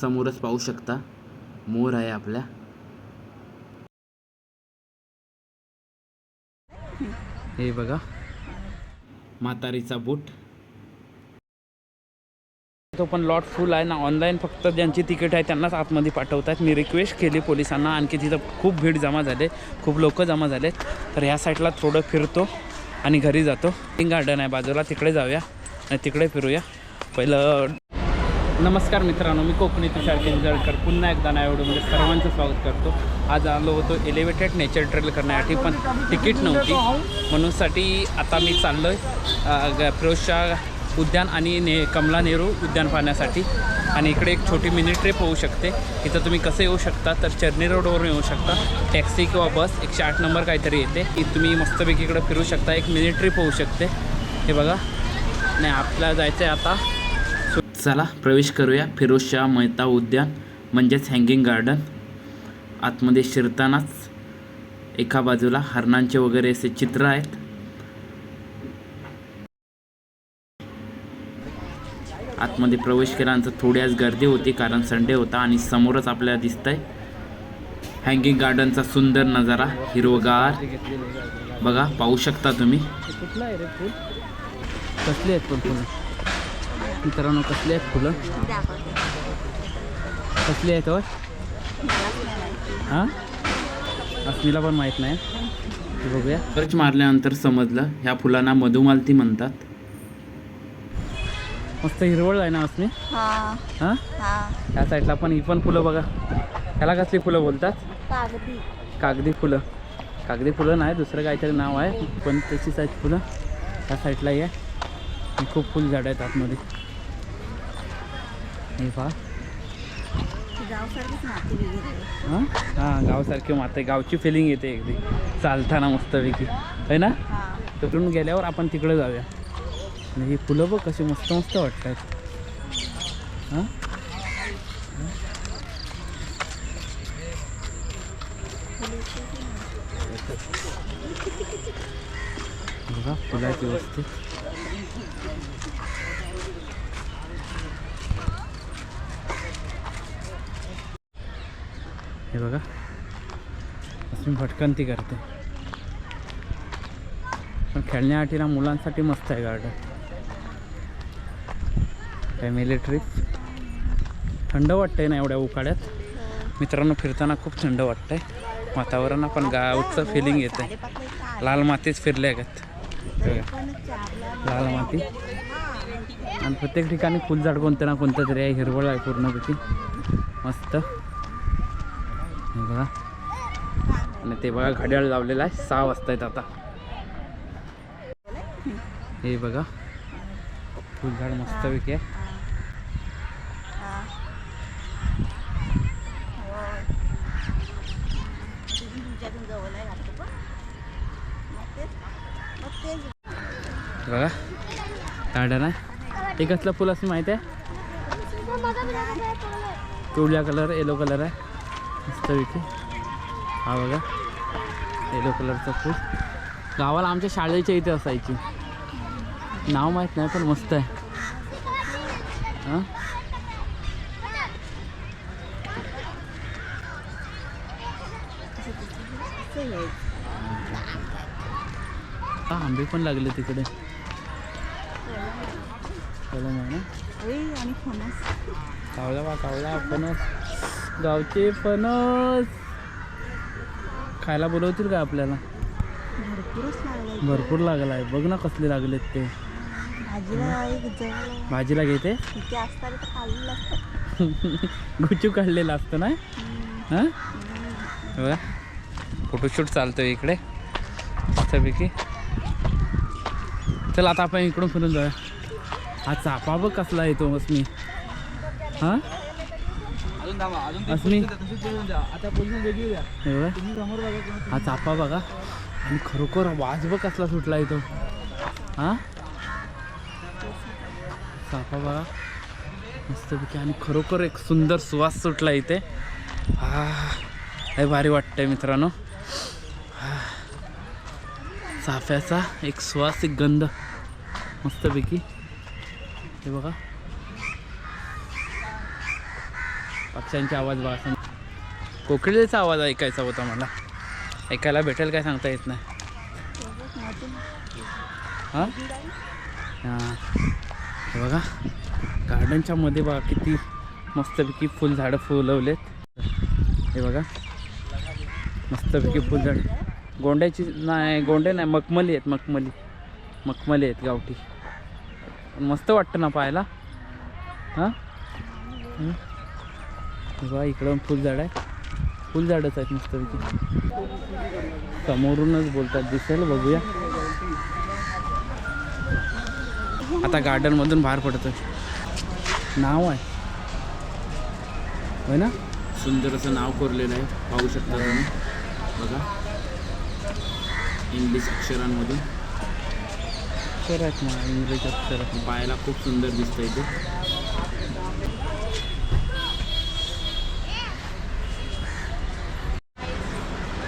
समोरच पाहू शकता. मोर आहे आपल्या. हे बघा. म्हातारीचा बूट. तो पण लॉट फुल आहे ना. ऑनलाईन फक्त ज्यांची तिकीट आहे त्यांनाच आतमध्ये पाठवतात मी रिक्वेस्ट केली पोलिसांना. आणखी तिथं खूप भीड जमा झाले. खूप लोक जमा झाले. तर ह्या साईडला थोडं फिरतो आणि घरी जातो. गार्डन आहे बाजूला. तिकडे जाऊया. आणि तिकडे फिरूया. पहिलं नमस्कार मित्रांनो मी कोकणी तुषार केंजळकर. पुन्हा एकदा ना म्हणजे सर्वांचं स्वागत करतो. आज आलो होतो एलिव्हेटेड नेचर ट्रेल करण्यासाठी पण तिकीट नव्हती. म्हणूनसाठी आता मी चाललो आहे फिरोजशा उद्यान आणि ने कमला नेहरू उद्यान पाहण्यासाठी. आणि इकडे एक छोटी मिनी ट्रिप होऊ शकते. इथं तुम्ही कसं येऊ शकता? तर चर्नी रोडवरून येऊ शकता. टॅक्सी किंवा बस एकशे आठ नंबर काहीतरी येते. की तुम्ही मस्तपैकी इकडं फिरू शकता. एक मिनी ट्रिप होऊ शकते. हे बघा. नाही आपल्याला जायचं आहे आता चला प्रवेश करूया. फिरोजशाह मेहता उद्यान म्हणजेच हँगिंग गार्डन आतमध्ये शिरतानाच एका बाजूला हरणांचे वगैरे असे चित्र आहेत. आतमध्ये प्रवेश केल्यानंतर थोडी आज गर्दी होती कारण संडे होता आणि समोरच आपल्याला दिसतंय हँगिंग गार्डनचा सुंदर नजारा हिरवगार. बघा पाहू शकता तुम्ही. कसले आहेत पण? मित्रांनो कसले आहेत फुलं? कसली आहेत होय? हां? अस्मिला पण माहीत नाही. बघूया. सर्च मारल्यानंतर समजलं ह्या फुलांना मधुमालती म्हणतात. मस्त हिरवळ आहे ना अस्मी हा. ह्या साईडला पण ही पण फुलं बघा. ह्याला कसली फुलं बोलतात? कागदी. कागदी फुलं. कागदी फुलं नाही दुसरं काहीतरी नाव आहे पण तशीच आहेत फुलं. त्या साईडला आहे खूप फुल झाड आहेत आतमध्ये. हे पहा. हां? हां गावासारखी माते गावची फिलिंग येते एकदी. चालताना मस्तपैकी. आहे ना? हा. तिकडून गेल्यावर आपण तिकडे जाऊया. आणि ही फुलं बघ कशी मस्त मस्त वाटत आहेत हां? बघा फुलाची वस्ती. असं भटकंती करते. पण खेळण्यासाठी ना मुलांसाठी मस्त आहे गार्डन. फॅमिली ट्रिप थंड वाटतंय ना एवढ्या उकाड्यात? मित्रांनो फिरताना खूप थंड वाटतंय. वातावरण पण गावचं फिलिंग येतं लाल मातीच फिरल्या गत लाल माती. आणि प्रत्येक ठिकाणी फुलझाड कोणतं ना कोणतं तरी आहे. हिरवळ आहे पूर्णपैकी. मस्त. बघा. आणि ते बघा घड्याळ लावलेलं आहे. सहा वाजता आहेत आता. हे बघा. फुलझाड मस्तपैकी आहे. बघा. गार्डन आहे. ते कसलं फुल असं माहिती आहे? पिवळ्या कलर येलो कलर आहे. मस्तपैकी हा बघा. येलो कलरचं फूल गावाला आमच्या शाळेच्या इथे असायची. नाव माहीत नाही पण मस्त आहे. हां? आंबे पण लागले तिकडे. कावळा बा कावळा फणस. गावचे फणस. खायला बोलवतील का आपल्याला? भरपूरच लागलाय. भरपूर लागला आहे बघ ना कसले लागलेत ते. भाजीला एक जवळ भाजीला घेते इथे असताना तर खाल्लेलं असतं. गुच्चू काढलेला असतो ना? हां? बघा. फोटोशूट चालतोय इकडे. मस्तपैकी. चल आता आपण इकडून फिरून जाऊया. हा चापा बघ कसला येतो अस्मी हां? अस्मी हे चापा बघा. आणि खरोखर वाज बघ कसला सुटला येतो हां? चापा बघा. मस्तपैकी आणि खरोखर एक सुंदर सुवास सुटला इथे. हा. भारी वाटतंय मित्रांनो. हा. चाफ्याचा एक सुवास एक गंध. मस्तपैकी. हे बघा. पक्ष्यांचे आवाज बघा. कोकिळेचा आवाज ऐकायचा होता मला. ऐकायला भेटेल काय सांगता येत नाही. हां? हां. हे बघा. गार्डनच्या मध्ये बघा किती मस्तपैकी फुल झाडं फुलवलेत. हे बघा. मस्तपैकी फुलझाड गोंड्याची नाही गोंडे नाही मखमली आहेत मखमली. मखमली आहेत गावठी. मस्त वाटतं ना पाहायला? हां? बघा इकडं फुलझाड आहे. फुलझाडच आहेत मस्तपैकी. समोरूनच बोलतात दिसेल बघूया. आता गार्डनमधून बाहेर पडतोय. नाव आहे. होय ना? सुंदर असं नाव कोरलेलं आहे. पाहू शकता तुम्ही. बघा. इंग्लिश अक्षरांमधून. अक्षर आहेत ना इंग्लिश अक्षर पाहायला खूप सुंदर दिसतं इथे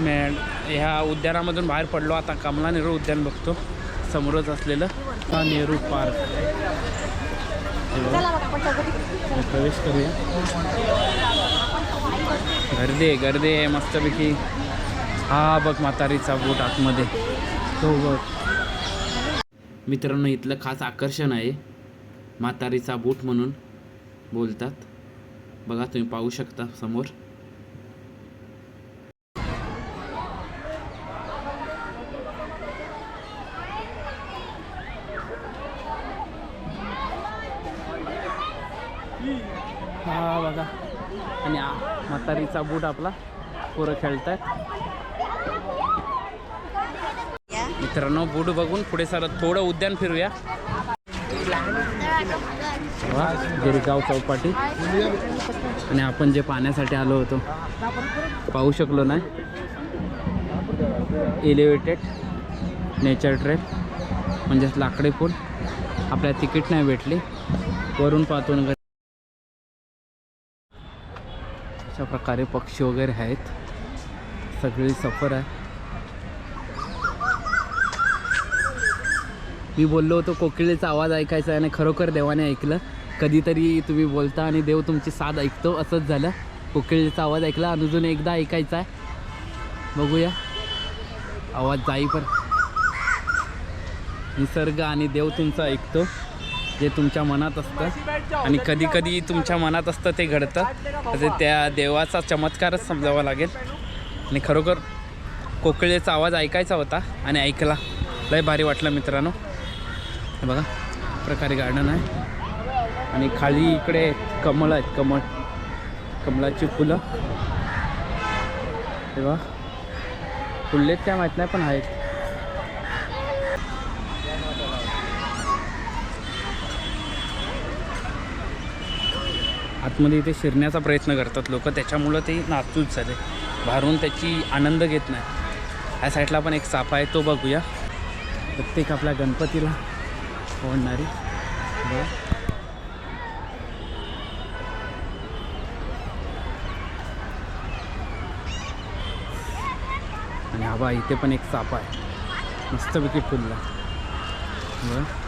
मॅड ह्या उद्यानामधून बाहेर पडलो. आता कमला नेहरू उद्यान बघतो. समोरच असलेलं हा नेहरू पार्क. प्रवेश करूया. गर्दी आहे गर्दी आहे मस्तपैकी. हा बघ म्हातारीचा बोट आतमध्ये. तो बघ. मित्रांनो इथलं खास आकर्षण आहे म्हातारीचा बूट म्हणून बोलतात. बघा तुम्ही पाहू शकता समोर हा बघा आणि आ- म्हातारीचा बूट आपला. पोरं खेळतात मित्रांनो बूट बघून पुढे सर थोडं उद्यान फिरूया. गिरगाव चौपाटी. आणि आपण जे पाण्यासाठी आलो होतो पाहू शकलो नाही. एलिव्हेटेड नेचर ट्रेल म्हणजेच लाकडी पूल. आपल्याला तिकीट नाही भेटली. वरून पाहतो ना अशा प्रकारे पक्षी वगैरे आहेत. सगळी सफर आहे. मी बोललो होतो कोकिळेचा आवाज ऐकायचा आहे आणि खरोखर देवाने ऐकलं. कधीतरी तुम्ही बोलता आणि देव तुमची साथ ऐकतो असंच झालं. कोकिळेचा आवाज ऐकला आणि अजून एकदा ऐकायचा आहे. बघूया. आवाज जाई पण निसर्ग आणि देव तुमचा ऐकतो. जे तुमच्या मनात असतं आणि कधी कधी तुमच्या मनात असतं ते घडतं. म्हणजे त्या देवाचा चमत्कारच समजावा लागेल. आणि खरोखर कोकिळेचा आवाज ऐकायचा होता आणि ऐकला. लय भारी वाटलं मित्रांनो. बघा प्रकारे गार्डन आहे. आणि खाली इकडे कमळ आहेत कमळ. कमळाची फुलं. तेव्हा फुललेत काय माहीत नाही पण आहेत. आतमध्ये इथे शिरण्याचा प्रयत्न करतात लोक. त्याच्यामुळं ते नाचूच झाले. बाहेरून त्याची आनंद घेत नाही. ह्या साईडला पण एक सापा आहे तो बघूया. प्रत्येक आपल्या गणपतीला ओढणारी. आणि हा बा इथे पण एक सापा आहे. मस्तपैकी फुलला. बरं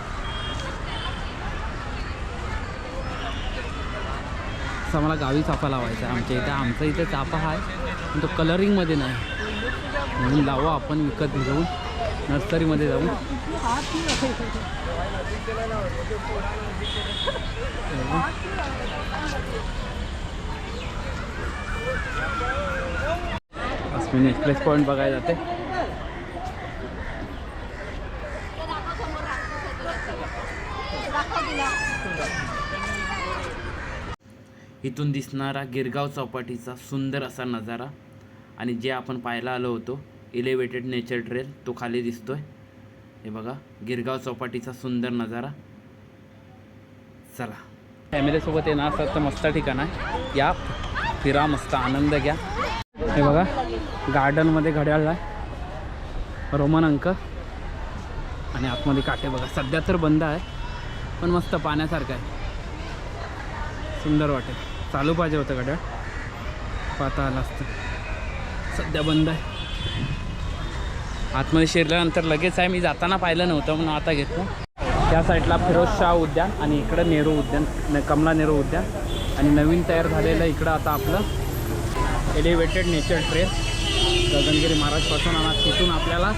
असा मला गावी चाफा लावायचा आहे. आमच्या इथे आमचा इथे चाफा आहे. पण तो कलरिंगमध्ये नाही. म्हणून लावू आपण विकत घेऊन नर्सरीमध्ये जाऊन अस्मिन एक्सप्रेस पॉईंट बघायला जाते. इथून दिसणारा गिरगाव चौपाटीचा सुंदर असा नजारा आणि जे आपण पाहायला आलो होतो इलेवेटेड नेचर ट्रेल तो खाली दिसतोय. हे बघा गिरगाव चौपाटीचा सुंदर नजारा. चला. फॅमिलीसोबत येणार असतात तर मस्त ठिकाण आहे. या फिरा मस्त आनंद घ्या. हे बघा गार्डनमध्ये घड्याळ आहे. रोमन अंक. आणि आतमध्ये काटे बघा. सध्या तर बंद आहे पण मस्त पाण्यासारखं आहे. सुंदर वाटेल. चालू पाहिजे होतं गाड्या. पाहता आलं असतं. सध्या बंद आहे. आतमध्ये शिरल्यानंतर लगेच आहे. मी जाताना पाहिलं नव्हतं म्हणून आता घेतलं. त्या साईडला फिरोज शाह उद्यान आणि इकडं नेहरू उद्यान कमला नेहरू उद्यान. आणि नवीन तयार झालेलं इकडं आता आपलं एलिव्हेटेड नेचर ट्रेल गगनगिरी महाराजपासून आणि तिथून आपल्याला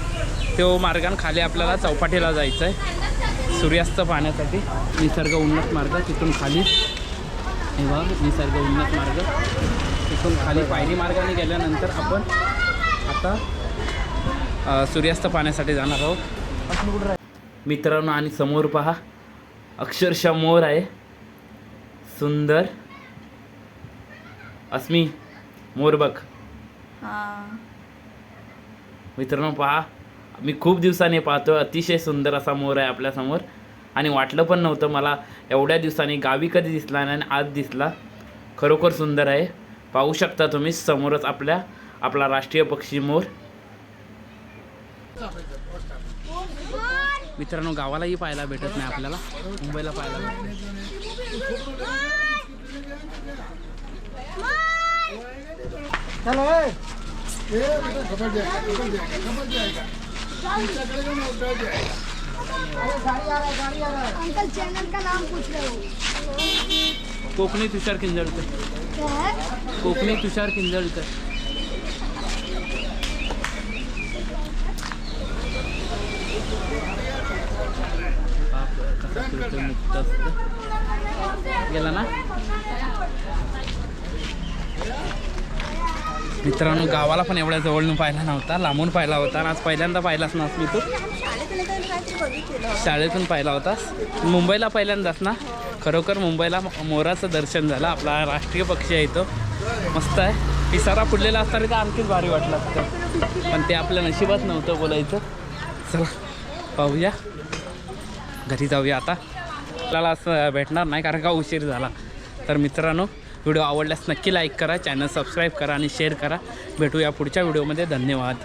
तो मार्गान खाली आपल्याला चौपाटीला जायचं आहे सूर्यास्त पाहण्यासाठी. निसर्ग उन्नत मार्ग तिथून खाली. हे बघ निसर्ग उन्नत मार्ग. तिथून खाली पायरी मार्गाने गेल्यानंतर आपण आता सूर्यास्त पाहण्यासाठी जाणार आहोत. मित्रांनो आणि समोर पहा अक्षरशः मोर आहे. सुंदर. अस्मी मोर बघ. मित्रांनो पहा मी खूप दिवसांनी पाहतो अतिशय सुंदर असा मोर आहे आपल्यासमोर. आणि वाटलं पण नव्हतं मला एवढ्या दिवसांनी गावी कधी दिसला नाही आणि आज दिसला खरोखर सुंदर आहे पाहू शकता तुम्ही समोरच आपल्या आपला राष्ट्रीय पक्षी मोर मित्रांनो गावालाही पाहायला भेटत नाही आपल्याला मुंबईला पाहायला भेटत अंकल चैनल का नाम पूछ रहे हो? कोकणी तुषार किंजळकर क्या है? कोकणी तुषार किंजळकर मुक्त असतं. गेला ना? मित्रांनो गावाला पण एवढ्या जवळून पाहिला नव्हता लांबून पाहिला होता आणि आज पहिल्यांदा पाहिलाच ना मी तू. शाळेत पण शाळेतून पाहिला होतास मुंबईला पहिल्यांदाच ना. खरोखर मुंबईला मोराचं दर्शन झालं. आपला राष्ट्रीय पक्षी आहे तो. मस्त आहे. पिसारा फुडलेला असता तर आणखीच भारी वाटलं असतं. पण ते आपल्या नशिबात नव्हतं बोलायचं. चला पाहूया. घरी जाऊया आता. आपल्याला असं भेटणार नाही कारण का उशीर झाला. तर मित्रांनो व्हिडिओ आवडल्यास नक्की लाईक करा. चॅनल सबस्क्राईब करा आणि शेअर करा. भेटूया पुढच्या व्हिडिओमध्ये. धन्यवाद.